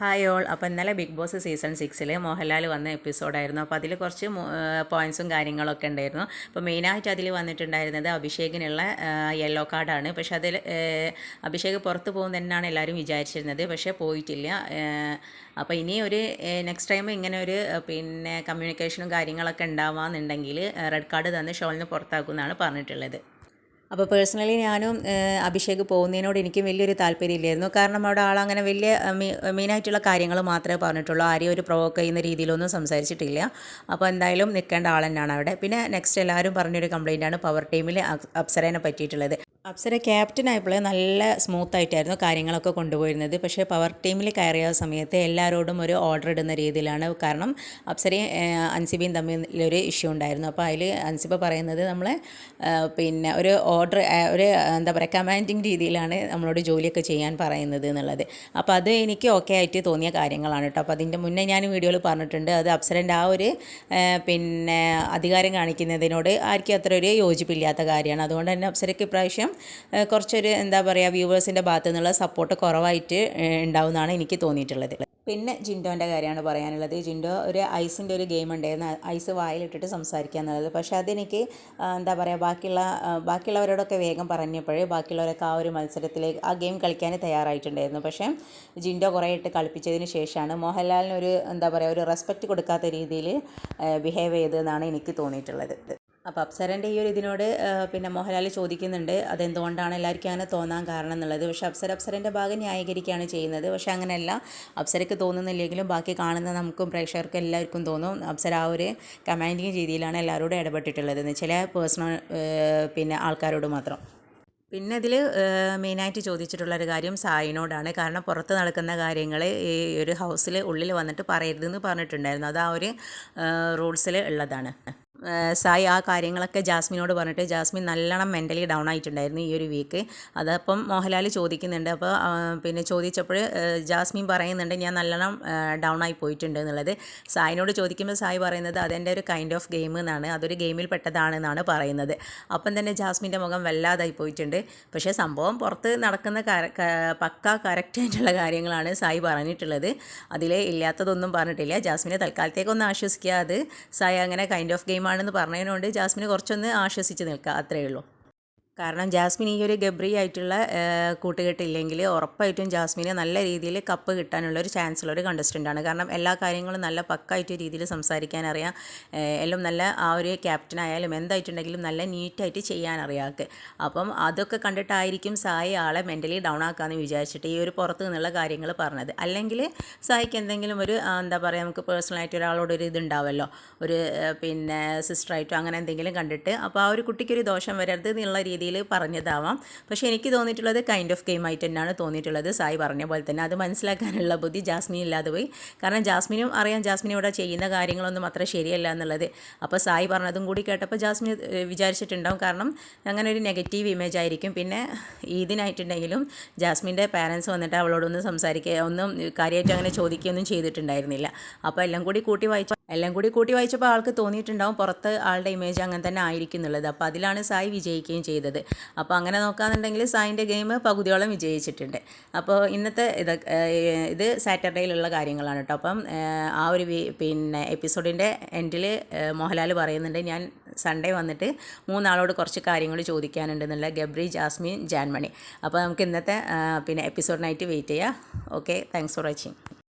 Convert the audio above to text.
Hi all. അപ്പോൾ ഇന്നലെ big boss season സിക്സിൽ മോഹൻലാൽ വന്ന എപ്പിസോഡായിരുന്നു. അപ്പോൾ അതിൽ കുറച്ച് പോയിൻസും കാര്യങ്ങളൊക്കെ ഉണ്ടായിരുന്നു. അപ്പോൾ മെയിനായിട്ട് അതിൽ വന്നിട്ടുണ്ടായിരുന്നത് അഭിഷേകിനുള്ള യെല്ലോ കാർഡാണ് പക്ഷെ അതിൽ അഭിഷേക് പുറത്ത് പോകും തന്നെയാണ് എല്ലാവരും വിചാരിച്ചിരുന്നത്. പക്ഷേ പോയിട്ടില്ല. അപ്പോൾ ഇനി ഒരു നെക്സ്റ്റ് ടൈം ഇങ്ങനെ ഒരു പിന്നെ കമ്മ്യൂണിക്കേഷനും കാര്യങ്ങളൊക്കെ ഉണ്ടാവാമെന്നുണ്ടെങ്കിൽ റെഡ് കാർഡ് തന്ന് ഷോളിന് പുറത്താക്കുമെന്നാണ് പറഞ്ഞിട്ടുള്ളത്. അപ്പോൾ പേഴ്സണലി ഞാനും അഭിഷേക് പോകുന്നതിനോട് എനിക്കും വലിയൊരു താല്പര്യമില്ലായിരുന്നു. കാരണം അവിടെ ആളങ്ങനെ വലിയ മെയിനായിട്ടുള്ള കാര്യങ്ങൾ മാത്രമേ പറഞ്ഞിട്ടുള്ളൂ. ആരെയും ഒരു പ്രൊവോക്ക് ചെയ്യുന്ന രീതിയിലൊന്നും സംസാരിച്ചിട്ടില്ല. അപ്പോൾ എന്തായാലും നിൽക്കേണ്ട ആൾ തന്നെയാണ് അവിടെ. പിന്നെ നെക്സ്റ്റ് എല്ലാവരും പറഞ്ഞൊരു കംപ്ലയിന്റാണ് പവർ ടീമിൽ അപ്സരേനെ പറ്റിയിട്ടുള്ളത്. അപ്സര ക്യാപ്റ്റൻ ആയപ്പോൾ നല്ല സ്മൂത്ത് ആയിട്ടായിരുന്നു കാര്യങ്ങളൊക്കെ കൊണ്ടുപോയിരുന്നത്. പക്ഷേ പവർ ടീമിൽ കയറിയ സമയത്ത് എല്ലാവരോടും ഒരു ഓർഡർ ഇടുന്ന രീതിയിലാണ്. കാരണം അപ്സരയും അൻസിബയും തമ്മിലൊരു ഇഷ്യൂ ഉണ്ടായിരുന്നു. അപ്പോൾ അതിൽ അൻസിബ പറയുന്നത് നമ്മളെ പിന്നെ ഒരു ഓർഡർ ഒരു എന്താ പറയുക കമാൻഡിങ് രീതിയിലാണ് നമ്മളോട് ജോലിയൊക്കെ ചെയ്യാൻ പറയുന്നത് എന്നുള്ളത്. അപ്പോൾ അത് എനിക്ക് ഓക്കെ ആയിട്ട് തോന്നിയ കാര്യങ്ങളാണ് കേട്ടോ. അപ്പോൾ അതിന്റെ മുന്നേ ഞാൻ വീഡിയോയിൽ പറഞ്ഞിട്ടുണ്ട്. അത് അപ്സരന്റെ ആ ഒരു പിന്നെ അധികാരം കാണിക്കുന്നതിനോട് ആർക്കും അത്ര ഒരു യോജിപ്പില്ലാത്ത കാര്യമാണ്. അതുകൊണ്ട് തന്നെ അപ്സരയ്ക്ക് ഇപ്രാവശ്യം കുറച്ചൊരു എന്താ പറയുക വ്യൂവേഴ്സിന്റെ ഭാഗത്തു നിന്നുള്ള സപ്പോർട്ട് കുറവായിട്ട് ഉണ്ടാവുമെന്നാണ് എനിക്ക് തോന്നിയിട്ടുള്ളത്. പിന്നെ ജിൻഡോന്റെ കാര്യമാണ് പറയാനുള്ളത്. ജിൻഡോ ഒരു ഐസിന്റെ ഒരു ഗെയിം ഉണ്ടായിരുന്നു. ഐസ് വായിലിട്ടിട്ട് സംസാരിക്കുക എന്നുള്ളത്. പക്ഷേ അതെനിക്ക് എന്താ പറയുക ബാക്കിയുള്ള ബാക്കിയുള്ളവരോടൊക്കെ വേഗം പറഞ്ഞപ്പോഴേ ബാക്കിയുള്ളവരൊക്കെ ആ ഒരു മത്സരത്തിലേക്ക് ആ ഗെയിം കളിക്കാൻ തയ്യാറായിട്ടുണ്ടായിരുന്നു. പക്ഷേ ജിൻഡോ കുറേ ഇട്ട് കളിപ്പിച്ചതിന് ശേഷമാണ് മോഹൻലാലിനൊരു എന്താ പറയുക ഒരു റെസ്പെക്റ്റ് കൊടുക്കാത്ത രീതിയിൽ ബിഹേവ് ചെയ്തതെന്നാണ് എനിക്ക് തോന്നിയിട്ടുള്ളത്. അപ്പോൾ അപ്സരന്റെ ഈ ഒരു ഇതിനോട് പിന്നെ മോഹൻലാൽ ചോദിക്കുന്നുണ്ട് അതെന്തുകൊണ്ടാണ് എല്ലാവർക്കും അങ്ങനെ തോന്നാൻ കാരണം എന്നുള്ളത്? പക്ഷേ അപ്സര അപ്സരന്റെ ഭാഗം ന്യായീകരിക്കുകയാണ് ചെയ്യുന്നത്. പക്ഷേ അങ്ങനെയല്ല അപ്സരയ്ക്ക് തോന്നുന്നില്ലെങ്കിലും ബാക്കി കാണുന്ന നമുക്കും പ്രേക്ഷകർക്കും എല്ലാവർക്കും തോന്നും. അപ്സര ആ ഒരു കമാൻഡിങ് രീതിയിലാണ് എല്ലാവരോടും ഇടപെട്ടിട്ടുള്ളത് ചില പേഴ്സണൽ പിന്നെ ആൾക്കാരോട് മാത്രം. പിന്നെ ഇതിൽ മെയിനായിട്ട് ചോദിച്ചിട്ടുള്ള ഒരു കാര്യം സായിനോടാണ്. കാരണം പുറത്ത് നടക്കുന്ന കാര്യങ്ങൾ ഈ ഒരു ഹൗസിൽ ഉള്ളിൽ വന്നിട്ട് പറയരുതെന്ന് പറഞ്ഞിട്ടുണ്ടായിരുന്നു. അത് ആ ഒരു റൂൾസിൽ ഉള്ളതാണ്. സായി ആ കാര്യങ്ങളൊക്കെ ജാസ്മിനോട് പറഞ്ഞിട്ട് ജാസ്മിൻ നല്ലോണം മെന്റലി ഡൗൺ ആയിട്ടുണ്ടായിരുന്നു ഈ ഒരു വീക്ക് അതപ്പം മോഹൻലാൽ ചോദിക്കുന്നുണ്ട്. അപ്പോൾ പിന്നെ ചോദിച്ചപ്പോൾ ജാസ്മിൻ പറയുന്നുണ്ട് ഞാൻ നല്ലോണം ഡൗൺ ആയി പോയിട്ടുണ്ട് എന്നുള്ളത്. സായിനോട് ചോദിക്കുമ്പോൾ സായി പറയുന്നത് അതെന്റെ ഒരു കൈൻഡ് ഓഫ് ഗെയിം എന്നാണ്. അതൊരു ഗെയിമിൽ പെട്ടതാണെന്നാണ് പറയുന്നത്. അപ്പം തന്നെ ജാസ്മിന്റെ മുഖം വല്ലാതായി പോയിട്ടുണ്ട്. പക്ഷേ സംഭവം പുറത്ത് നടക്കുന്ന പക്ക കറക്റ്റായിട്ടുള്ള കാര്യങ്ങളാണ് സായി പറഞ്ഞിട്ടുള്ളത്. അതിൽ ഇല്ലാത്തതൊന്നും പറഞ്ഞിട്ടില്ല. ജാസ്മിനെ തൽക്കാലത്തേക്കൊന്ന് ആശ്വസിക്കുക അത് സായി അങ്ങനെ കൈൻഡ് ഓഫ് ഗെയിം ആണെന്ന് പറഞ്ഞതിനോണ്ട് ജാസ്മിന് കുറച്ചൊന്ന് ആശ്വസിച്ച് നിൽക്കുക അത്രയേ ഉള്ളൂ. കാരണം ജാസ്മിൻ ഈ ഒരു ഗബ്രി ആയിട്ടുള്ള കൂട്ടുകെട്ടില്ലെങ്കിൽ ഉറപ്പായിട്ടും ജാസ്മിന് നല്ല രീതിയിൽ കപ്പ് കിട്ടാനുള്ള ഒരു ചാൻസ് ഉള്ള ഒരു കണ്ടസ്റ്റന്റാണ് കാരണം എല്ലാ കാര്യങ്ങളും നല്ല പക്കായിട്ട് രീതിയിൽ സംസാരിക്കാൻ അറിയാം എല്ലാം നല്ല ആ ഒരു ക്യാപ്റ്റനായാലും എന്തായിട്ടുണ്ടെങ്കിലും നല്ല നീറ്റായിട്ട് ചെയ്യാൻ അറിയാക്ക് അപ്പം അതൊക്കെ കണ്ടിട്ടായിരിക്കും സായി ആളെ മെന്റലി ഡൗൺ ആക്കാമെന്ന് വിചാരിച്ചിട്ട് ഈ ഒരു പുറത്ത് നിന്നുള്ള കാര്യങ്ങൾ പറഞ്ഞത്. അല്ലെങ്കിൽ സായിക്ക് എന്തെങ്കിലും ഒരു എന്താ പറയുക നമുക്ക് പേഴ്സണലായിട്ട് ഒരാളോട് ഒരു ഇതുണ്ടാവുമല്ലോ ഒരു പിന്നെ സിസ്റ്ററായിട്ടോ അങ്ങനെ എന്തെങ്കിലും കണ്ടിട്ട് അപ്പോൾ ആ ഒരു കുട്ടിക്കൊരു ദോഷം വരരുത് എന്നുള്ള രീതിയിൽ രീതിയിൽ പറഞ്ഞതാവാം. പക്ഷേ എനിക്ക് തോന്നിയിട്ടുള്ളത് കൈൻഡ് ഓഫ് ഗെയിം ആയിട്ട് തന്നെയാണ് തോന്നിയിട്ടുള്ളത് സായി പറഞ്ഞ പോലെ തന്നെ. അത് മനസ്സിലാക്കാനുള്ള ബുദ്ധി ജാസ്മിൻ ഇല്ലാതെ പോയി. കാരണം ജാസ്മിനും അറിയാം ജാസ്മിൻ ഇവിടെ ചെയ്യുന്ന കാര്യങ്ങളൊന്നും അത്ര ശരിയല്ല എന്നുള്ളത്. അപ്പോൾ സായി പറഞ്ഞതും കൂടി കേട്ടപ്പോൾ ജാസ്മിൻ വിചാരിച്ചിട്ടുണ്ടാവും. കാരണം അങ്ങനെ ഒരു നെഗറ്റീവ് ഇമേജ് ആയിരിക്കും. പിന്നെ ഈദിനായിട്ടുണ്ടെങ്കിലും ജാസ്മിന്റെ പാരൻസ് വന്നിട്ട് അവളോടൊന്നും സംസാരിക്കുക ഒന്നും കാര്യമായിട്ട് അങ്ങനെ ചോദിക്കുകയൊന്നും ചെയ്തിട്ടുണ്ടായിരുന്നില്ല. അപ്പോൾ എല്ലാം കൂടി കൂട്ടി വായിച്ച എല്ലാം കൂടി കൂട്ടി വായിച്ചപ്പോൾ ആൾക്ക് തോന്നിയിട്ടുണ്ടാവും പുറത്ത് ആളുടെ ഇമേജ് അങ്ങനെ തന്നെ ആയിരിക്കും എന്നുള്ളത് അപ്പോൾ അതിലാണ് സായി വിജയിക്കുകയും ചെയ്തത്. അപ്പോൾ അങ്ങനെ നോക്കുകയാണെന്നുണ്ടെങ്കിൽ സായിന്റെ ഗെയിം പകുതിയോളം വിജയിച്ചിട്ടുണ്ട്. അപ്പോൾ ഇന്നത്തെ ഇത് ഇത് സാറ്റർഡേയിലുള്ള കാര്യങ്ങളാണ് കേട്ടോ അപ്പം ആ ഒരു പിന്നെ എപ്പിസോഡിന്റെ എൻഡിൽ മോഹൻലാൽ പറയുന്നുണ്ട് ഞാൻ സൺഡേ വന്നിട്ട് മൂന്നാളോട് കുറച്ച് കാര്യങ്ങൾ ചോദിക്കാനുണ്ടെന്നുള്ള ഗബ്രി ജാസ്മിൻ ജാൻമണി. അപ്പോൾ നമുക്ക് ഇന്നത്തെ പിന്നെ എപ്പിസോഡിനായിട്ട് വെയിറ്റ് ചെയ്യാം. Okay thanks for watching